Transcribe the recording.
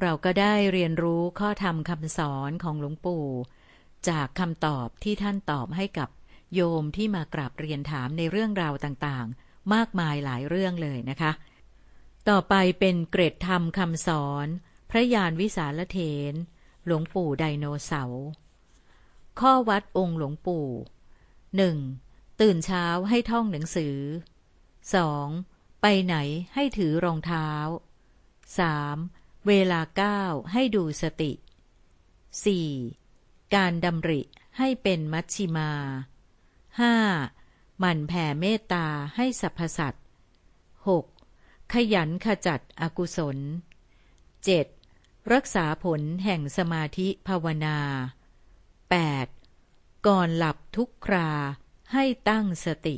เราก็ได้เรียนรู้ข้อธรรมคำสอนของหลวงปู่ จากคำตอบที่ท่านตอบให้กับโยมที่มากราบเรียนถามในเรื่องราวต่างๆ มากมายหลายเรื่องเลยนะคะ ต่อไปเป็นเกรดธรรมคำสอน พระยานวิสาลเถน หลวงปู่ไดโนเสาร์ข้อวัดองค์หลวงปู่หนึ่งตื่นเช้าให้ท่องหนังสือสองไปไหนให้ถือรองเท้าสาม เวลาเก้าให้ดูสติสี่การดำริให้เป็นมัชชิมาห้าหมั่นแผ่เมตตาให้สรรพสัตว์หกขยันขจัดอกุศลเจ็ดรักษาผลแห่งสมาธิภาวนา 8. ก่อนหลับทุกคราให้ตั้งสติ